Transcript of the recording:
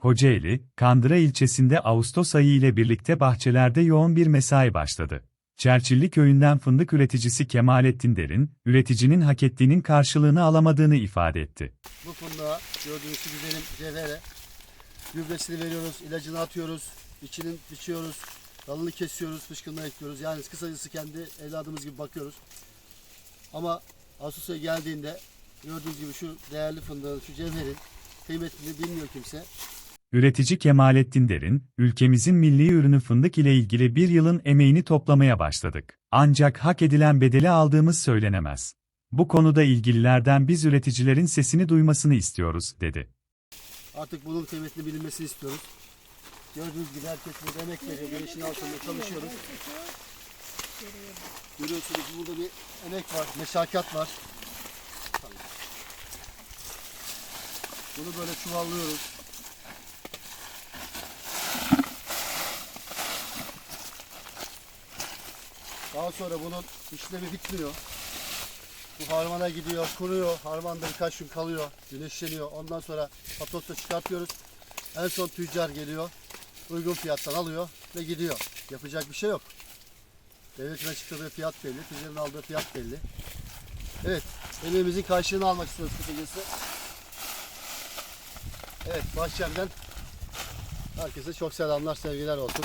Kocaeli, Kandıra ilçesinde Ağustos ayı ile birlikte bahçelerde yoğun bir mesai başladı. Çerçilli köyünden fındık üreticisi Kemalettin Derin, üreticinin hak ettiğinin karşılığını alamadığını ifade etti. Bu fındığa gördüğünüz şu güzelim cevhere gübresini veriyoruz, ilacını atıyoruz, içini biçiyoruz, dalını kesiyoruz, fışkınına ekliyoruz. Yani kısacası kendi evladımız gibi bakıyoruz. Ama Ağustos'a geldiğinde gördüğünüz gibi şu değerli fındığın, şu cevherin kıymetini bilmiyor kimse. Üretici Kemalettin Derin, ülkemizin milli ürünü fındık ile ilgili bir yılın emeğini toplamaya başladık. Ancak hak edilen bedeli aldığımız söylenemez. Bu konuda ilgililerden biz üreticilerin sesini duymasını istiyoruz, dedi. Artık bunun kıymetini bilinmesini istiyoruz. Gördüğünüz gibi herkes burada emek veriyor. Güneşin altında çalışıyoruz. Görüyorsunuz burada bir emek var, meşakkat var. Bunu böyle çuvallıyoruz. Daha sonra bunun işlemi bitmiyor. Bu harmana gidiyor, kuruyor. Harmanda birkaç gün kalıyor, güneşleniyor. Ondan sonra patosla çıkartıyoruz. En son tüccar geliyor. Uygun fiyattan alıyor ve gidiyor. Yapacak bir şey yok. Devletin açıkladığı fiyat belli, tüccarın aldığı fiyat belli. Evet, emeğimizin karşılığını almak istiyoruz kısacası. Evet, bahçemden herkese çok selamlar, sevgiler olsun.